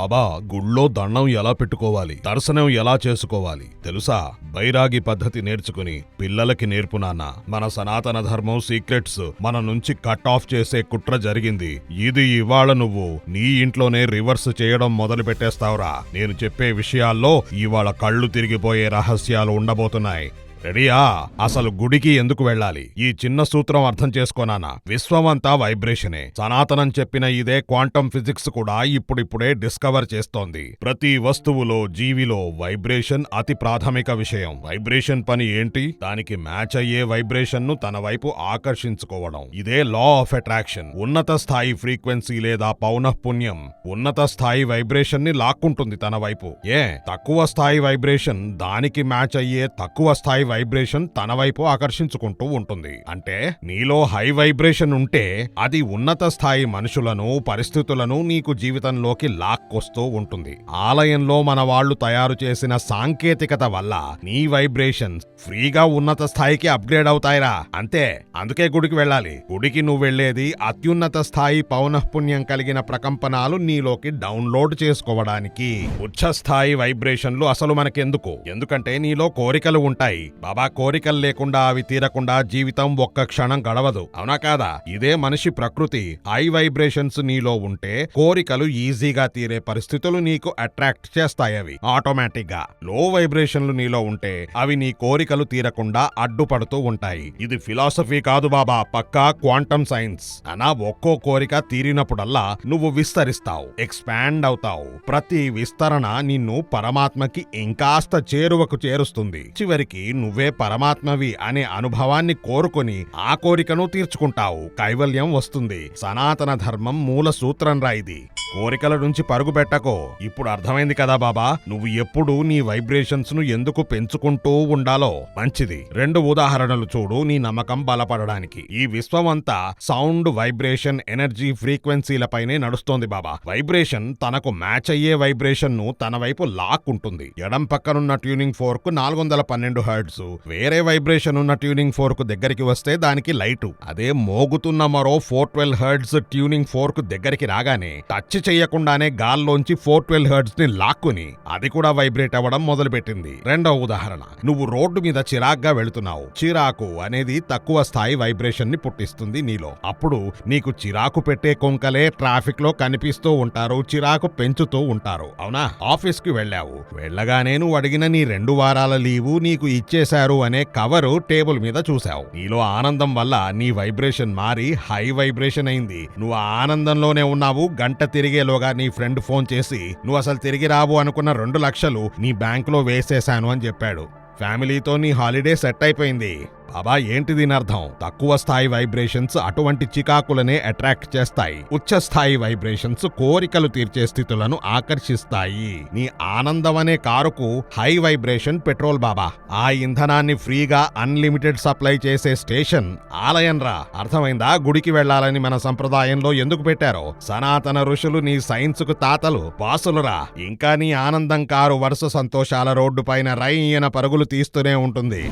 బాబా గుళ్ళో దండం ఎలా పెట్టుకోవాలి? దర్శనం ఎలా చేసుకోవాలి? తెలుసా? బైరాగి పద్ధతి నేర్చుకుని పిల్లలకి నేర్పు నాన్న. మన సనాతన ధర్మం సీక్రెట్స్. మన నుంచి కట్ ఆఫ్ చేసే కుట్ర జరిగింది. ఇది ఇవాళ నువ్వు నీ ఇంట్లోనే రివర్స్ చేయడం మొదలు పెట్టేస్తావురా. నేను చెప్పే విషయాల్లో ఇవాళ కళ్ళు తిరిగిపోయే రహస్యాలు ఉండబోతున్నాయి. రెడీయా? అసలు గుడికి ఎందుకు వెళ్ళాలి? ఈ చిన్న సూత్రం అర్థం చేసుకోనానా విశ్వమంతా వైబ్రేషనే. సనాతనం చెప్పిన ఇదే క్వాంటం ఫిజిక్స్ కూడా ఇప్పుడిప్పుడే డిస్కవర్ చేస్తోంది. ప్రతి వస్తువులో జీవిలో వైబ్రేషన్ అతి ప్రాథమిక విషయం. వైబ్రేషన్ పని ఏంటి? దానికి మ్యాచ్ అయ్యే వైబ్రేషన్ను తన వైపు ఆకర్షించుకోవడం. ఇదే లా ఆఫ్ అట్రాక్షన్. ఉన్నత స్థాయి ఫ్రీక్వెన్సీ లేదా పౌనఃపుణ్యం ఉన్నత స్థాయి వైబ్రేషన్ని లాక్కుంటుంది తన వైపు. ఏ? తక్కువ స్థాయి వైబ్రేషన్ దానికి మ్యాచ్ అయ్యే తక్కువ స్థాయి వైబ్రేషన్ తన వైపు ఆకర్షించుకుంటూ ఉంటుంది. అంటే నీలో హై వైబ్రేషన్ ఉంటే అది ఉన్నత స్థాయి మనుషులను పరిస్థితులను నీకు జీవితంలోకి లాక్కొస్తూ ఉంటుంది. ఆలయంలో మన వాళ్ళు తయారు చేసిన సాంకేతికత వల్ల నీ వైబ్రేషన్ ఫ్రీగా ఉన్నత స్థాయికి అప్గ్రేడ్ అవుతాయిరా. అంతే. అందుకే గుడికి వెళ్ళాలి. గుడికి నువ్వు వెళ్ళేది అత్యున్నత స్థాయి పౌనఃపుణ్యం కలిగిన ప్రకంపనాలు నీలోకి డౌన్లోడ్ చేసుకోవడానికి. ఉచ్చ స్థాయి వైబ్రేషన్లు అసలు మనకెందుకు? ఎందుకంటే నీలో కోరికలు ఉంటాయి. బాబా కోరికలు లేకుండా అవి తీరకుండా జీవితం ఒక్క క్షణం గడవదు. అవునా కాదా? ఇదే మనిషి ప్రకృతి. హై వైబ్రేషన్స్ నీలో ఉంటే కోరికలు ఈజీగా తీరే పరిస్థితులు నీకు అట్రాక్ట్ చేస్తాయి అవి. ఆటోమేటిక్గా లో వైబ్రేషన్లు నీలో ఉంటే అవి నీ కోరికలు తీరకుండా అడ్డుపడుతూ ఉంటాయి. ఇది ఫిలాసఫీ కాదు బాబా. పక్కా క్వాంటమ్ సైన్స్ అనా ఒక్కో కోరిక తీరినప్పుడల్లా నువ్వు విస్తరిస్తావు. ఎక్స్పాండ్ అవుతావు. ప్రతి విస్తరణ నిన్ను పరమాత్మకి ఇంకాస్త చేరువకు చేరుస్తుంది. చివరికి నువ్వు నువ్వే పరమాత్మవి అనే అనుభవాన్ని కోరుకొని ఆ కోరికను తీర్చుకుంటావు. కైవల్యం వస్తుంది. సనాతన ధర్మం మూల సూత్రం రా ఇది. కోరికల నుంచి పరుగు పెట్టకో. ఇప్పుడు అర్థమైంది కదా బాబా? నువ్వు ఎప్పుడు నీ వైబ్రేషన్స్ను ఎందుకు పెంచుకుంటూ ఉండాలో? మంచిది. రెండు ఉదాహరణలు చూడు నీ నమ్మకం బలపడడానికి. ఈ విశ్వమంతా సౌండ్ వైబ్రేషన్ ఎనర్జీ ఫ్రీక్వెన్సీలపైనే నడుస్తోంది బాబా. వైబ్రేషన్ తనకు మ్యాచ్ అయ్యే వైబ్రేషన్ను తన వైపు లాక్ ఉంటుంది ఎడం పక్కనున్న ట్యూనింగ్ ఫోర్క్ నాలుగు వందల పన్నెండు హర్ట్స్ వేరే వైబ్రేషన్ ఉన్న ట్యూనింగ్ ఫోర్క్ దగ్గరికి వస్తే దానికి లైటు. అదే మోగుతున్న మరో four twelve hertz tuning fork దగ్గరికి రాగానే టచ్ చేయకుండానే గాల్లోంచి ఫోర్ ట్వెల్వ్ హర్డ్స్ని లాక్కుని అది కూడా వైబ్రేట్ అవ్వడం మొదలుపెట్టింది. రెండవ ఉదాహరణ. నువ్వు రోడ్డు మీద చిరాగ్గా వెళుతున్నావు. చిరాకు అనేది తక్కువ స్థాయి వైబ్రేషన్ని పుట్టిస్తుంది నీలో. అప్పుడు నీకు చిరాకు పెట్టే కొంకలే ట్రాఫిక్లో కనిపిస్తూ ఉంటారు చిరాకు పెంచుతూ ఉంటారు. అవునా? ఆఫీస్కి వెళ్ళావు. వెళ్ళగానే నువ్వు అడిగిన నీ రెండు వారాల లీవు నీకు ఇచ్చే చేశారు అనే కవరు టేబుల్ మీద చూశావు. నీలో ఆనందం వల్ల నీ వైబ్రేషన్ మారి హై వైబ్రేషన్ అయింది. నువ్వు ఆనందంలోనే ఉన్నావు. గంట తిరిగేలోగా నీ ఫ్రెండ్ ఫోన్ చేసి నువ్వు అసలు తిరిగి రావు అనుకున్న రెండు లక్షలు నీ బ్యాంకులో వేసేశాను అని చెప్పాడు. ఫ్యామిలీతో నీ హాలిడే సెట్ అయిపోయింది. బాబా ఏంటి దీని అర్థం? తక్కువ స్థాయి వైబ్రేషన్స్ అటువంటి చికాకులనే అట్రాక్ట్ చేస్తాయి. ఉచ్చ స్థాయి వైబ్రేషన్స్ కోరికలు తీర్చే స్థితులను ఆకర్షిస్తాయి. నీ ఆనందం అనే కారుకు హై వైబ్రేషన్ పెట్రోల్ బాబా. ఆ ఇంధనాన్ని ఫ్రీగా అన్లిమిటెడ్ సప్లై చేసే స్టేషన్ ఆలయం రా అర్థమైందా? గుడికి వెళ్ళాలని మన సంప్రదాయంలో ఎందుకు పెట్టారో? సనాతన ఋషులు నీ సైన్స్కు తాతలు బాసులురా ఇంకా నీ ఆనందం కారు వరుస సంతోషాల రోడ్డు పైన రైయన పరుగులు తీస్తూనే ఉంటుంది.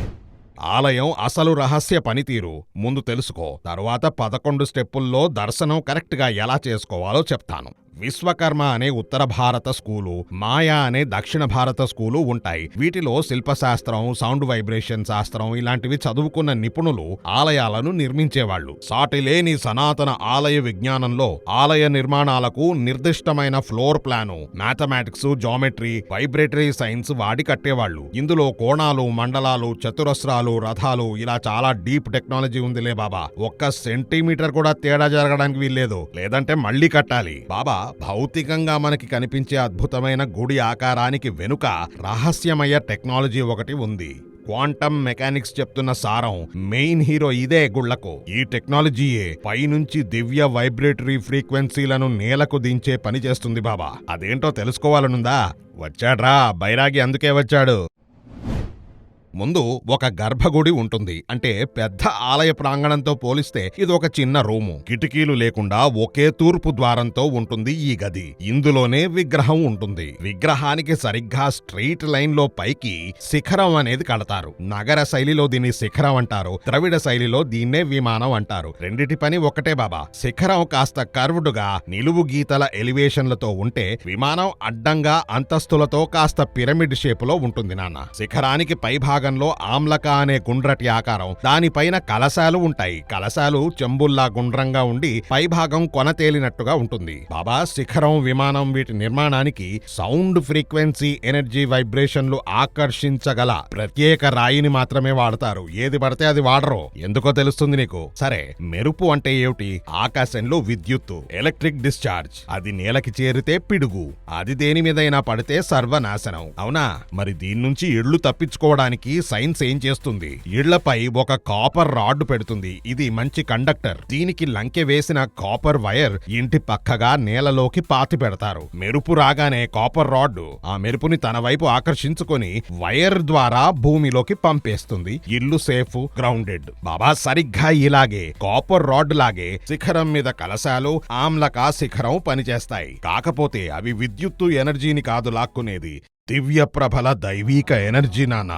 ఆలయం అసలు రహస్య పనితీరు. ముందు తెలుసుకో తరువాత పదకొండు స్టెప్పుల్లో దర్శనం కరెక్ట్గా ఎలా చేసుకోవాలో చెప్తాను. విశ్వకర్మ అనే ఉత్తర భారత స్కూలు మాయా అనే దక్షిణ భారత స్కూలు ఉంటాయి. వీటిలో శిల్పశాస్త్రం సౌండ్ వైబ్రేషన్ శాస్త్రం ఇలాంటివి చదువుకున్న నిపుణులు ఆలయాలను నిర్మించేవాళ్ళు. సాటిలేని సనాతన ఆలయ విజ్ఞానంలో ఆలయ నిర్మాణాలకు నిర్దిష్టమైన floor plan mathematics geometry vibratory science వాడి కట్టేవాళ్ళు. ఇందులో కోణాలు మండలాలు చతురస్రాలు రథాలు ఇలా చాలా డీప్ టెక్నాలజీ ఉందిలే బాబా. ఒక్క సెంటీమీటర్ కూడా తేడా జరగడానికి వీల్లేదు. లేదంటే మళ్ళీ కట్టాలి. బాబా భౌతికంగా మనకి కనిపించే అద్భుతమైన గుడి ఆకారానికి వెనుక రహస్యమయ టెక్నాలజీ ఒకటి ఉంది. క్వాంటమ్ మెకానిక్స్ చెప్తున్న సారం మెయిన్ హీరో ఇదే గుళ్ళకు ఈ టెక్నాలజీయే పైనుంచి దివ్య వైబ్రేటరీ ఫ్రీక్వెన్సీలను నేలకు దించే పని చేస్తుంది బాబా. అదేంటో తెలుసుకోవాలనుందా? వచ్చాడ్రా బైరాగి అందుకే వచ్చాడు. ముందు ఒక గర్భగుడి ఉంటుంది. అంటే పెద్ద ఆలయ ప్రాంగణంతో పోలిస్తే ఇది ఒక చిన్న రూము. కిటికీలు లేకుండా ఒకే తూర్పు ద్వారంతో ఉంటుంది ఈ గది. ఇందులోనే విగ్రహం ఉంటుంది. విగ్రహానికి సరిగ్గా స్ట్రెయిట్ లైన్లో పైకి శిఖరం అనేది కడతారు. నగర శైలిలో దీన్ని శిఖరం అంటారు. ద్రవిడ శైలిలో దీన్నే విమానం అంటారు. రెండిటి పని ఒకటే బాబా. శిఖరం కాస్త కర్వ్డ్గా నిలువు గీతల ఎలివేషన్లతో ఉంటే విమానం అడ్డంగా అంతస్తులతో కాస్త పిరమిడ్ షేపులో ఉంటుంది నాన్న. శిఖరానికి పై భాగంలో ఆమ్లక అనే గుండ్రటి ఆకారం. దానిపైన కలశాలు ఉంటాయి. కలశాలు చెంబుల్లా గుండ్రంగా ఉండి పై భాగం కొన తేలినట్టుగా ఉంటుంది. బాబా శిఖరం విమానం వీటి నిర్మాణానికి సౌండ్ ఫ్రీక్వెన్సీ ఎనర్జీ వైబ్రేషన్లు ఆకర్షించగల ప్రత్యేక రాయిని మాత్రమే వాడతారు. ఏది పడితే అది వాడరు. ఎందుకో తెలుస్తుంది నీకు? సరే మెరుపు అంటే ఏమిటి? ఆకాశంలో విద్యుత్తు ఎలక్ట్రిక్ డిశ్చార్జ్. అది నేలకి చేరితే పిడుగు. అది దేని మీదైనా పడితే సర్వనాశనం. అవునా? మరి దీని నుంచి ఇళ్ళు తప్పించుకోవడానికి సైన్స్ ఏం చేస్తుంది? ఇళ్ళపై ఒక కాపర్ రాడ్ పెడుతుంది. ఇది మంచి కండక్టర్. దీనికి లంకె వేసిన కాపర్ వైర్ ఇంటి పక్కగా నేలలోకి పాతి పెడతారు. మెరుపు రాగానే కాపర్ రాడ్ ఆ మెరుపుని తన వైపు ఆకర్షించుకొని వైర్ ద్వారా భూమిలోకి పంపేస్తుంది. ఇల్లు సేఫ్ గ్రౌండెడ్. బాబా సరిగ్గా ఇలాగే కాపర్ రాడ్ లాగే శిఖరం మీద కలశాలు ఆమ్లక శిఖరం పనిచేస్తాయి. కాకపోతే అవి విద్యుత్తు ఎనర్జీని కాదు లాక్కునేది. దివ్య ప్రభల దైవీక ఎనర్జీ నాన్న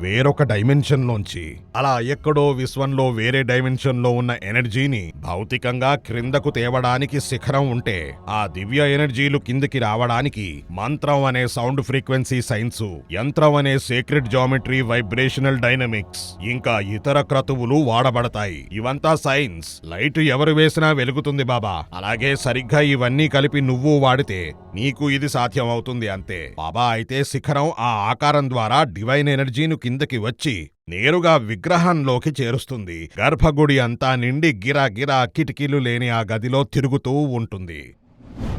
వేరొక డైమెన్షన్ లోంచి అలా ఎక్కడో విశ్వంలో వేరే డైమెన్షన్లో ఉన్న ఎనర్జీని భౌతికంగా క్రిందకు తేవడానికి శిఖరం ఉంటే ఆ దివ్య ఎనర్జీలు కిందికి రావడానికి మంత్రం అనే సౌండ్ ఫ్రీక్వెన్సీ సైన్సు యంత్రం అనే సేక్రెడ్ జామెట్రీ వైబ్రేషనల్ డైనమిక్స్ ఇంకా ఇతర క్రతువులు వాడబడతాయి. ఇవంతా సైన్స్. లైట్ ఎవరు వేసినా వెలుగుతుంది బాబా. అలాగే సరిగ్గా ఇవన్నీ కలిపి నువ్వు వాడితే నీకు ఇది సాధ్యం అవుతుంది అంతే. బాబా అయితే శిఖరం ఆ ఆకారం ద్వారా డివైన్ ఎనర్జీను కిందకి వచ్చి నేరుగా విగ్రహంలోకి చేరుస్తుంది. గర్భగుడి అంతా నిండి గిరా గిరా కిటికీలు లేని ఆ గదిలో తిరుగుతూ ఉంటుంది.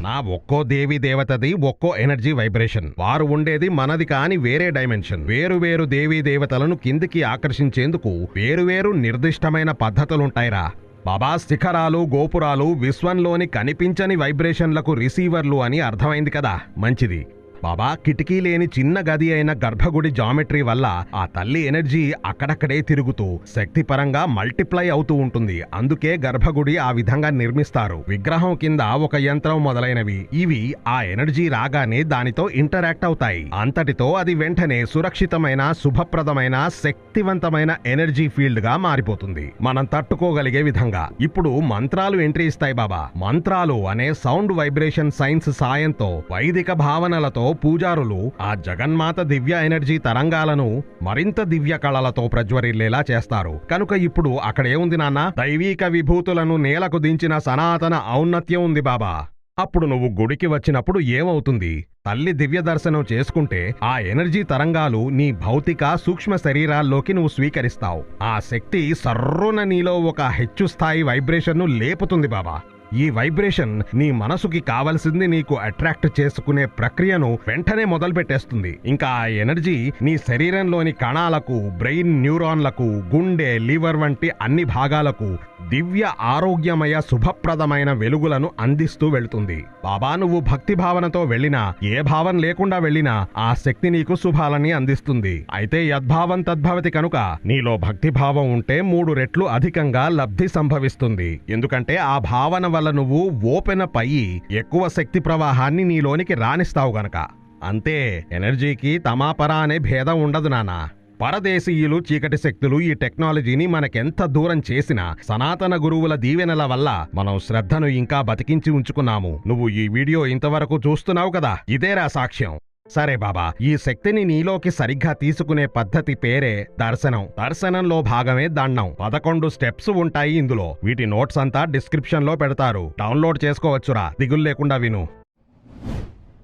నా ఒక్కో దేవి దేవతది ఒక్కో ఎనర్జీ వైబ్రేషన్. వారు ఉండేది మనది కాని వేరే డైమెన్షన్. వేరు వేరు దేవీ దేవతలను కిందికి ఆకర్షించేందుకు వేరువేరు నిర్దిష్టమైన పద్ధతులుంటాయిరా. బాబా శిఖరాలు గోపురాలు విశ్వంలోని కనిపించని వైబ్రేషన్లకు రిసీవర్లు అని అర్థమైంది కదా. మంచిది. బాబా కిటికీ లేని చిన్న గది అయిన గర్భగుడి జామెట్రీ వల్ల ఆ తల్లి ఎనర్జీ అక్కడక్కడే తిరుగుతూ శక్తిపరంగా మల్టిప్లై అవుతూ ఉంటుంది. అందుకే గర్భగుడి ఆ విధంగా నిర్మిస్తారు. విగ్రహం కింద ఒక యంత్రం మొదలైనవి. ఇవి ఆ ఎనర్జీ రాగానే దానితో ఇంటరాక్ట్ అవుతాయి. అంతటితో అది వెంటనే సురక్షితమైన శుభప్రదమైన శక్తివంతమైన ఎనర్జీ ఫీల్డ్గా మారిపోతుంది. మనం తట్టుకోగలిగే విధంగా. ఇప్పుడు మంత్రాలు ఎంట్రీ ఇస్తాయి బాబా. మంత్రాలు అనే సౌండ్ వైబ్రేషన్ సైన్స్ సాయంతో వైదిక భావనలతో పూజారులు ఆ జగన్మాత దివ్య ఎనర్జీ తరంగాలను మరింత దివ్య కళలతో ప్రజ్వరిల్లేలా చేస్తారు. కనుక ఇప్పుడు అక్కడేముంది నాన్న. దైవీక విభూతులను నేలకు దించిన సనాతన ఔన్నత్యం ఉంది బాబా. అప్పుడు నువ్వు గుడికి వచ్చినప్పుడు ఏమవుతుంది? తల్లి దివ్య దర్శనం చేసుకుంటే ఆ ఎనర్జీ తరంగాలు నీ భౌతిక సూక్ష్మ శరీరాల్లోకి నువ్వు స్వీకరిస్తావు. ఆ శక్తి సర్రున నీలో ఒక హెచ్చు స్థాయి వైబ్రేషన్ను లేపుతుంది బాబా. ఈ వైబ్రేషన్ నీ మనసుకి కావలసింది నీకు అట్రాక్ట్ చేసుకునే ప్రక్రియను వెంటనే మొదలు పెట్టేస్తుంది ఇంకా ఆ ఎనర్జీ నీ శరీరంలోని కణాలకు బ్రెయిన్ న్యూరాన్లకు గుండె లివర్ వంటి అన్ని భాగాలకు దివ్య ఆరోగ్యమయ శుభప్రదమైన వెలుగులను అందిస్తూ వెళుతుంది. బాబా నువ్వు భక్తి భావనతో వెళ్ళినా ఏ భావం లేకుండా వెళ్ళినా ఆ శక్తి నీకు శుభాలని అందిస్తుంది. అయితే యద్భావం తద్భవతి కనుక నీలో భక్తి భావం ఉంటే మూడు రెట్లు అధికంగా లబ్ధి సంభవిస్తుంది. ఎందుకంటే ఆ భావన వల్ల నువ్వు ఓపెన్ అప్ అయ్యి ఎక్కువ శక్తి ప్రవాహాన్ని నీలోనికి రాణిస్తావు గనక. అంతే ఎనర్జీకి తమాపరా అనే భేదం ఉండదు నానా పరదేశీయులు చీకటి శక్తులు ఈ టెక్నాలజీని మనకెంత దూరం చేసినా సనాతన గురువుల దీవెనల వల్ల మనం శ్రద్ధను ఇంకా బతికించి ఉంచుకున్నాము. నువ్వు ఈ వీడియో ఇంతవరకు చూస్తున్నావు కదా? ఇదేరా సాక్ష్యం. సరే బాబా ఈ శక్తిని నీలోకి సరిగ్గా తీసుకునే పద్ధతి పేరే దర్శనం. దర్శనంలో భాగమే దండం. పదకొండు స్టెప్స్ ఉంటాయి ఇందులో. వీటి నోట్స్ అంతా డిస్క్రిప్షన్లో పెడతారు. డౌన్లోడ్ చేసుకోవచ్చురా. దిగులు లేకుండా విను.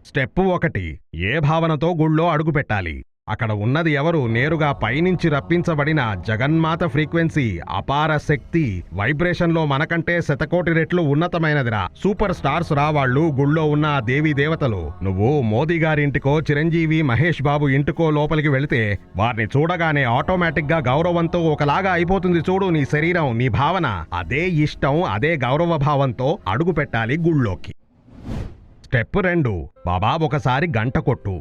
స్టెప్ ఒకటి. ఏ భావనతో గుళ్ళో అడుగు పెట్టాలి అక్కడ ఉన్నది ఎవరు నేరుగా పైనుంచి రప్పించబడిన జగన్మాత ఫ్రీక్వెన్సీ అపార శక్తి వైబ్రేషన్లో మనకంటే శతకోటి రెట్లు ఉన్నతమైనదిరా. సూపర్ స్టార్స్ రా వాళ్ళు గుళ్ళో ఉన్న దేవీ దేవతలు. నువ్వు మోదీ గారింటికో చిరంజీవి మహేష్ బాబు ఇంటికో లోపలికి వెళితే వారిని చూడగానే ఆటోమేటిక్గా గౌరవంతో ఒకలాగా అయిపోతుంది చూడు నీ శరీరం నీ భావన. అదే ఇష్టం అదే గౌరవ భావంతో అడుగు పెట్టాలి గుళ్ళోకి. స్టెప్ రెండు. బాబా ఒకసారి గంట కొట్టు.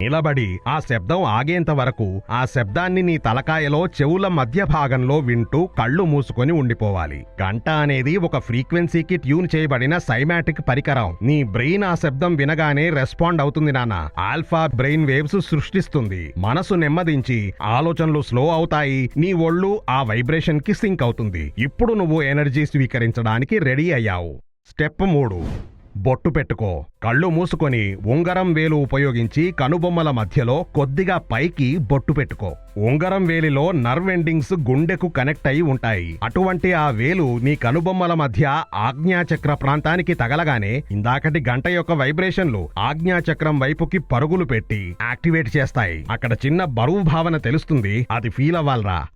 నిలబడి ఆ శబ్దం ఆగేంత వరకు ఆ శబ్దాన్ని నీ తలకాయలో చెవుల మధ్య భాగంలో వింటూ కళ్ళు మూసుకొని ఉండిపోవాలి. గంట అనేది ఒక ఫ్రీక్వెన్సీకి ట్యూన్ చేయబడిన సైమాటిక్ పరికరం. నీ బ్రెయిన్ ఆ శబ్దం వినగానే రెస్పాండ్ అవుతుంది నాన్న. ఆల్ఫా బ్రెయిన్ వేవ్స్ సృష్టిస్తుంది. మనసు నెమ్మదించి ఆలోచనలు స్లో అవుతాయి. నీ ఒళ్ళు ఆ వైబ్రేషన్కి సింక్ అవుతుంది. ఇప్పుడు నువ్వు ఎనర్జీ స్వీకరించడానికి రెడీ అయ్యావు. స్టెప్ మూడు. బొట్టు పెట్టుకో. కళ్ళు మూసుకొని ఉంగరం వేలు ఉపయోగించి కనుబొమ్మల మధ్యలో కొద్దిగా పైకి బొట్టు పెట్టుకో. ఉంగరం వేలిలో నర్వ్ ఎండింగ్స్ గుండెకు కనెక్ట్ అయి ఉంటాయి. అటువంటి ఆ వేలు నీ కనుబొమ్మల మధ్య ఆజ్ఞాచక్ర ప్రాంతానికి తగలగానే ఇందాకటి గంట యొక్క వైబ్రేషన్లు ఆజ్ఞాచక్రం వైపుకి పరుగులు పెట్టి యాక్టివేట్ చేస్తాయి. అక్కడ చిన్న బరువు భావన తెలుస్తుంది. అది ఫీల్ అవ్వాలరా.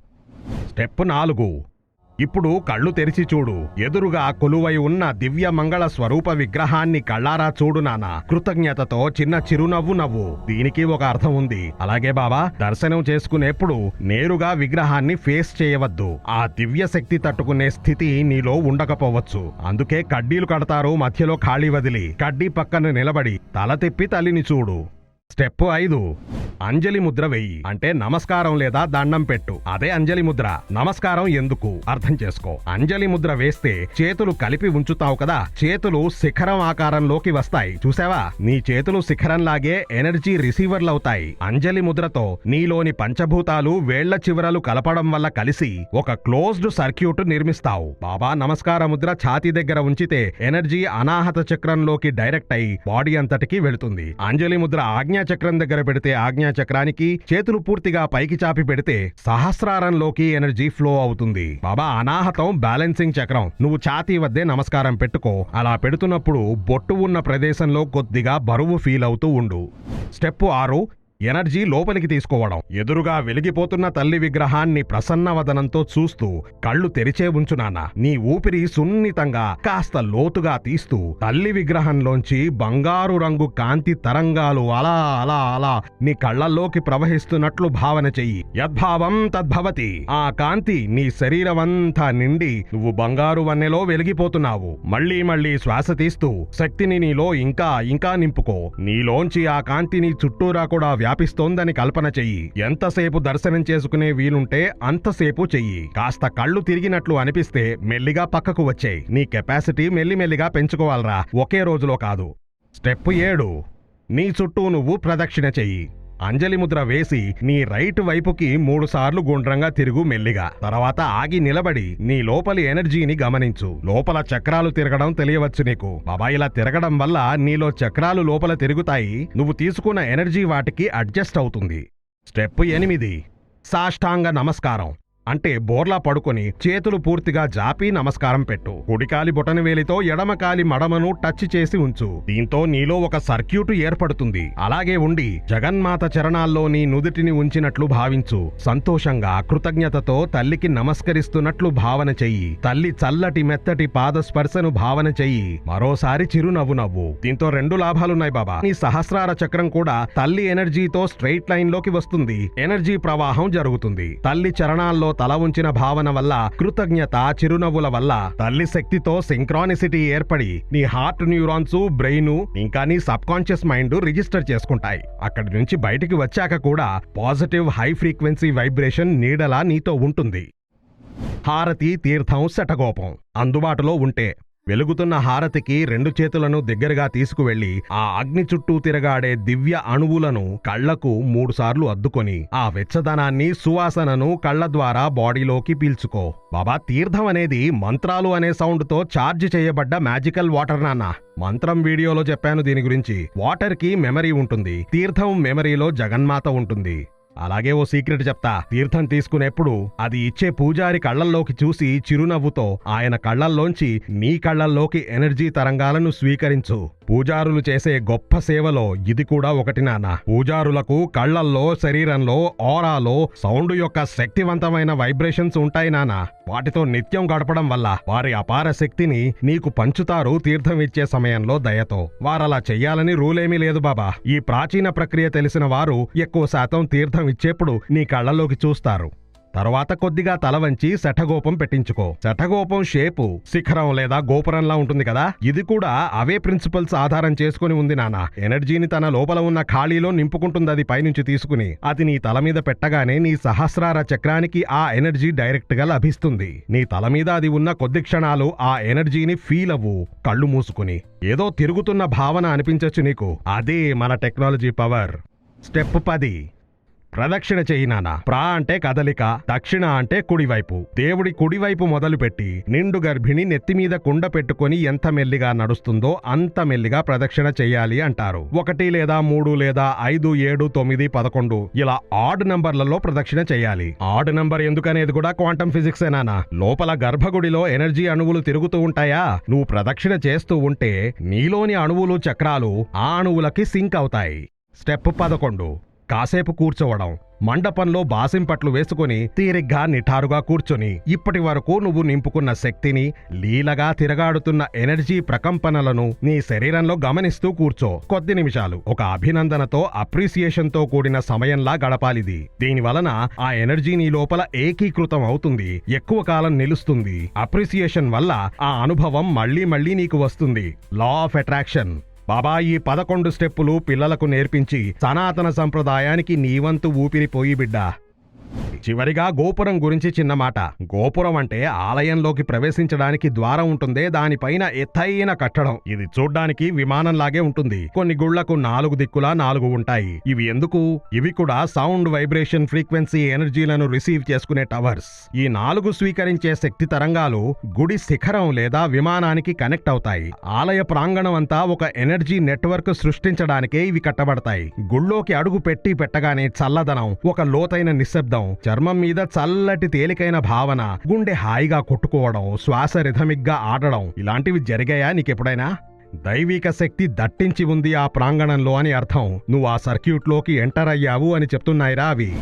స్టెప్ నాలుగు. ఇప్పుడు కళ్ళు తెరిచి చూడు. ఎదురుగా కొలువై ఉన్న దివ్య మంగళ స్వరూప విగ్రహాన్ని కళ్ళారా చూడు నానా. కృతజ్ఞతతో చిన్న చిరునవ్వు నవ్వు. దీనికి ఒక అర్థం ఉంది. అలాగే బాబా దర్శనం చేసుకునేప్పుడు నేరుగా విగ్రహాన్ని ఫేస్ చేయవద్దు. ఆ దివ్య శక్తి తట్టుకునే స్థితి నీలో ఉండకపోవచ్చు. అందుకే కడ్డీలు కడతారు మధ్యలో ఖాళీ వదిలి. కడ్డీ పక్కన నిలబడి తల తిప్పి తల్లిని చూడు. స్టెప్ ఐదు. అంజలి ముద్ర వెయ్యి అంటే నమస్కారం లేదా దండం పెట్టు. అదే అంజలి ముద్ర. నమస్కారం ఎందుకు? అర్థం చేసుకో. అంజలి ముద్ర వేస్తే చేతులు కలిపి ఉంచుతావు కదా? చేతులు శిఖరం ఆకారంలోకి వస్తాయి. చూసావా? నీ చేతులు శిఖరంలాగే ఎనర్జీ రిసీవర్లు అవుతాయి. అంజలి ముద్రతో నీలోని పంచభూతాలు వేళ్ళ చివరలు కలపడం వల్ల కలిసి ఒక క్లోజ్డ్ సర్క్యూట్ నిర్మిస్తావు. బాబా నమస్కార ముద్ర ఛాతీ దగ్గర ఉంచితే ఎనర్జీ అనాహత చక్రంలోకి డైరెక్ట్ అయి బాడీ అంతటికి వెళుతుంది. అంజలి ముద్ర ఆజ్ఞ చక్రం దగ్గర పెడితే ఆజ్ఞా చక్రానికి చేతులు పూర్తిగా పైకి చాపి పెడితే సహస్రారంలోకి ఎనర్జీ ఫ్లో అవుతుంది. బాబా అనాహతం బ్యాలెన్సింగ్ చక్రం. నువ్వు ఛాతీ వద్దే నమస్కారం పెట్టుకో. అలా పెడుతున్నప్పుడు బొట్టు ఉన్న ప్రదేశంలో కొద్దిగా బరువు ఫీల్ అవుతూ ఉండు. స్టెప్ ఆరు ఎనర్జీ లోపలికి తీసుకోవడం. ఎదురుగా వెలిగిపోతున్న తల్లి విగ్రహాన్ని ప్రసన్నవదనంతో చూస్తూ కళ్ళు తెరిచే ఉంచు నీ ఊపిరి సున్నితంగా కాస్త లోతుగా తీస్తూ తల్లి విగ్రహంలోంచి బంగారు రంగు కాంతి తరంగాలు అలా అలా అలా నీ కళ్ళల్లోకి ప్రవహిస్తున్నట్లు భావన చెయ్యి. యద్భావం తద్భవతి. ఆ కాంతి నీ శరీరమంతా నిండి నువ్వు బంగారు వన్నెలో వెలిగిపోతున్నావు. మళ్ళీ మళ్ళీ శ్వాస తీస్తూ శక్తిని నీలో ఇంకా ఇంకా నింపుకో. నీలోంచి ఆ కాంతిని చుట్టూరా కూడా వ్యాపిస్తోందని కల్పన చెయ్యి. ఎంతసేపు దర్శనం చేసుకునే వీలుంటే అంతసేపు చెయ్యి. కాస్త కళ్ళు తిరిగినట్లు అనిపిస్తే మెల్లిగా పక్కకు వచ్చేయి. నీ కెపాసిటీ మెల్లిమెల్లిగా పెంచుకోవాలరా. ఒకే రోజులో కాదు. స్టెప్ ఏడు. నీ చుట్టూ నువ్వు ప్రదక్షిణ చెయ్యి. అంజలి ముద్ర వేసి నీ రైట్ వైపుకి మూడు సార్లు గుండ్రంగా తిరుగు మెల్లిగా. తర్వాత ఆగి నిలబడి నీ లోపలి ఎనర్జీని గమనించు. లోపల చక్రాలు తిరగడం తెలియవచ్చు నీకు. బాబా ఇలా తిరగడం వల్ల నీలో చక్రాలు లోపల తిరుగుతాయి. నువ్వు తీసుకున్న ఎనర్జీ వాటికి అడ్జస్ట్ అవుతుంది. స్టెప్ ఎనిమిది. సాష్టాంగ నమస్కారం. అంటే బోర్లా పడుకొని చేతులు పూర్తిగా జాపి నమస్కారం పెట్టు. కుడికాలి బొటనవేలితో ఎడమకాలి మడమను టచ్ చేసి ఉంచు. దీంతో నీలో ఒక సర్క్యూట్ ఏర్పడుతుంది. అలాగే ఉండి జగన్మాత చరణాల్లో నీ నుదుటిని ఉంచినట్లు భావించు. సంతోషంగా కృతజ్ఞతతో తల్లికి నమస్కరిస్తున్నట్లు భావన చెయ్యి. తల్లి చల్లటి మెత్తటి పాద స్పర్శను భావన చెయ్యి. మరోసారి చిరునవ్వు నవ్వు. దీంతో రెండు లాభాలున్నాయి బాబా. నీ సహస్రార చక్రం కూడా తల్లి ఎనర్జీతో స్ట్రైట్ లైన్లోకి వస్తుంది. ఎనర్జీ ప్రవాహం జరుగుతుంది. తల్లి చరణాల్లో తల ఉంచిన భావన వల్ల కృతజ్ఞత చిరునవ్వుల వల్ల తల్లి శక్తితో సింక్రానిసిటీ ఏర్పడి నీ హార్ట్ న్యూరాన్స్ బ్రెయిన్ ఇంకా నీ సబ్ కాన్షియస్ మైండ్ రిజిస్టర్ చేసుకుంటాయి. అక్కడి నుంచి బయటికి వచ్చాక కూడా పాజిటివ్ హై ఫ్రీక్వెన్సీ వైబ్రేషన్ నీడలా నీతో ఉంటుంది. హారతి తీర్థం శటగోపం అందుబాటులో ఉంటే వెలుగుతున్న హారతికి రెండు చేతులను దగ్గరగా తీసుకువెళ్ళి ఆ అగ్ని చుట్టూ తిరగాడే దివ్య అణువులను కళ్ళకు మూడుసార్లు అద్దుకొని ఆ వెచ్చదనాన్ని సువాసనను కళ్ళ ద్వారా బాడీలోకి పీల్చుకో. బాబా తీర్థం అనేది మంత్రాలు అనే సౌండ్తో ఛార్జ్ చేయబడ్డ మ్యాజికల్ వాటర్ నాన్న. మంత్రం వీడియోలో చెప్పాను దీని గురించి. వాటర్కి మెమరీ ఉంటుంది. తీర్థం మెమరీలో జగన్మాత ఉంటుంది. అలాగే ఓ సీక్రెట్ చెప్తా. తీర్థం తీసుకునేప్పుడు అది ఇచ్చే పూజారి కళ్ళల్లోకి చూసి చిరునవ్వుతో ఆయన కళ్ళల్లోంచి నీ కళ్ళల్లోకి ఎనర్జీ తరంగాలను స్వీకరించు. పూజారులు చేసే గొప్ప సేవలో ఇది కూడా ఒకటి నాన్న. పూజారులకు కళ్ళల్లో శరీరంలో ఓరాలో సౌండ్ యొక్క శక్తివంతమైన వైబ్రేషన్స్ ఉంటాయి నాన్న. వాటితో నిత్యం గడపడం వల్ల వారి అపార శక్తిని నీకు పంచుతారు తీర్థం ఇచ్చే సమయంలో దయతో. వారలా చెయ్యాలని రూలేమీ లేదు బాబా. ఈ ప్రాచీన ప్రక్రియ తెలిసిన వారు ఎక్కువ శాతం తీర్థం ఇచ్చేప్పుడు నీ కళ్ళలోకి చూస్తారు. తర్వాత కొద్దిగా తల వంచి శఠగోపం పెట్టించుకో. శఠగోపం షేపు శిఖరం లేదా గోపురంలా ఉంటుంది కదా? ఇది కూడా అవే ప్రిన్సిపల్స్ ఆధారం చేసుకుని ఉంది నాన్న ఎనర్జీని తన లోపల ఉన్న ఖాళీలో నింపుకుంటుంది అది పైనుంచి తీసుకుని. అది నీ తల మీద పెట్టగానే నీ సహస్రార చక్రానికి ఆ ఎనర్జీ డైరెక్ట్గా లభిస్తుంది. నీ తల మీద అది ఉన్న కొద్ది క్షణాలు ఆ ఎనర్జీని ఫీల్ అవ్వు కళ్ళు మూసుకుని. ఏదో తిరుగుతున్న భావన అనిపించొచ్చు నీకు. అదే మన టెక్నాలజీ పవర్. స్టెప్ పది. ప్రదక్షిణ చేయినానా ప్రా అంటే కదలిక దక్షిణ అంటే కుడివైపు. దేవుడి కుడివైపు మొదలుపెట్టి నిండు గర్భిణి నెత్తిమీద కుండ పెట్టుకొని ఎంత మెల్లిగా నడుస్తుందో అంత మెల్లిగా ప్రదక్షిణ చెయ్యాలి అంటారు. ఒకటి లేదా మూడు లేదా ఐదు ఏడు తొమ్మిది పదకొండు ఇలా ఆడ్ నంబర్లలో ప్రదక్షిణ చేయాలి. ఆడ్ నంబర్ ఎందుకనేది కూడా క్వాంటం ఫిజిక్స్ ఏనానా లోపల గర్భగుడిలో ఎనర్జీ అణువులు తిరుగుతూ ఉంటాయా? నువ్వు ప్రదక్షిణ చేస్తూ ఉంటే నీలోని అణువులు చక్రాలు ఆ అణువులకి సింక్ అవుతాయి. స్టెప్ పదకొండు. కాసేపు కూర్చోవడం మండపంలో బాసింపట్లు వేసుకుని తీరిగ్గా నిఠారుగా కూర్చొని ఇప్పటి వరకు నువ్వు నింపుకున్న శక్తిని లీలగా తిరగాడుతున్న ఎనర్జీ ప్రకంపనలను నీ శరీరంలో గమనిస్తూ కూర్చో. కొద్ది నిమిషాలు. ఒక అభినందనతో అప్రిసియేషన్తో కూడిన సమయంలా గడపాలిది. దీని వలన ఆ ఎనర్జీ నీ లోపల ఏకీకృతం అవుతుంది. ఎక్కువ కాలం నిలుస్తుంది. అప్రిసియేషన్ వల్ల ఆ అనుభవం మళ్ళీ మళ్ళీ నీకు వస్తుంది. Law of attraction. బాబా ఈ పదకొండు స్టెప్పులు పిల్లలకు నేర్పించి సనాతన సంప్రదాయానికి నీవంతు ఊపిరిపోయి బిడ్డా. చివరిగా గోపురం గురించి చిన్న మాట. గోపురం అంటే ఆలయంలోకి ప్రవేశించడానికి ద్వారం ఉంటుందే దానిపైన ఎత్తైన కట్టడం. ఇది చూడ్డానికి విమానంలాగే ఉంటుంది. కొన్ని గుళ్ళకు నాలుగు దిక్కులా నాలుగు ఉంటాయి. ఇవి ఎందుకు? ఇవి కూడా సౌండ్ వైబ్రేషన్ ఫ్రీక్వెన్సీ ఎనర్జీలను రిసీవ్ చేసుకునే టవర్స్. ఈ నాలుగు స్వీకరించే శక్తి తరంగాలు గుడి శిఖరం లేదా విమానానికి కనెక్ట్ అవుతాయి. ఆలయ ప్రాంగణం అంతా ఒక ఎనర్జీ నెట్వర్క్ సృష్టించడానికే ఇవి కట్టబడతాయి. గుళ్ళోకి అడుగు పెట్టి పెట్టగానే చల్లదనం ఒక లోతైన నిశ్శబ్దం చర్మం మీద చల్లటి తేలికైన భావన గుండె హాయిగా కొట్టుకోవడం శ్వాస రిథమిక్గా ఆడడం ఇలాంటివి జరిగాయా నీకెప్పుడైనా? దైవిక శక్తి దట్టించి ఉంది ఆ ప్రాంగణంలో అని అర్థం. నువ్వు ఆ సర్క్యూట్లోకి ఎంటర్ అయ్యావు అని చెప్తున్నాయిరా అవి.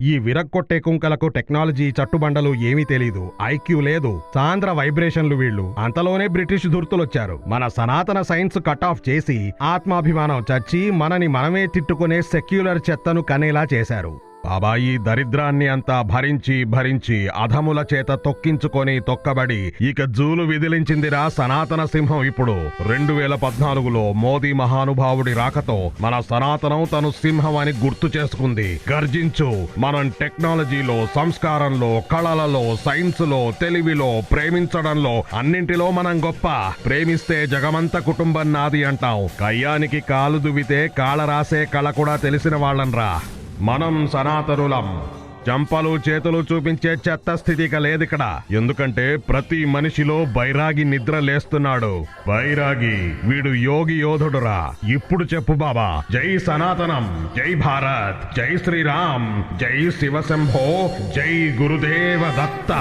ఈ విరక్కొట్టే కుంకలకు టెక్నాలజీ చట్టుబండలు ఏమీ తెలీదు. ఐక్యూ లేదు. సాంద్ర వైబ్రేషన్లు వీళ్ళు. అంతలోనే బ్రిటిష్ దుర్తులొచ్చారు మన సనాతన సైన్స్ కట్ ఆఫ్ చేసి ఆత్మాభిమానం చచ్చి మనని మనమే తిట్టుకునే సెక్యులర్ చెత్తను కనేలా చేశారు. బాబా ఈ దరిద్రాన్ని అంతా భరించి భరించి అధముల చేత తొక్కించుకొని తొక్కబడి ఇక జూలు విదిలించిందిరా సనాతన సింహం ఇప్పుడు. రెండు వేల పద్నాలుగులో మోదీ మహానుభావుడి రాకతో మన సనాతనం తను సింహం అని గుర్తు చేసుకుంది. గర్జించు. మనం టెక్నాలజీలో సంస్కారంలో కళలలో సైన్స్లో తెలివిలో ప్రేమించడంలో అన్నింటిలో మనం గొప్ప. ప్రేమిస్తే జగమంత కుటుంబం నాది అంటాం. కయ్యానికి కాలు దువ్వితే కాళ్ళ రాసే కళ కూడా తెలిసిన వాళ్ళన్రా మనం సనాతనులం. చంపలు చేతులు చూపించే చెత్త స్థితిక లేదిక్కడ ఎందుకంటే ప్రతి మనిషిలో బైరాగి నిద్ర లేస్తున్నాడు. బైరాగి వీడు యోగి యోధుడురా. ఇప్పుడు చెప్పు బాబా జై సనాతనం జై భారత్ జై శ్రీరామ్ జై శివశంభో జై గురుదేవ దత్త.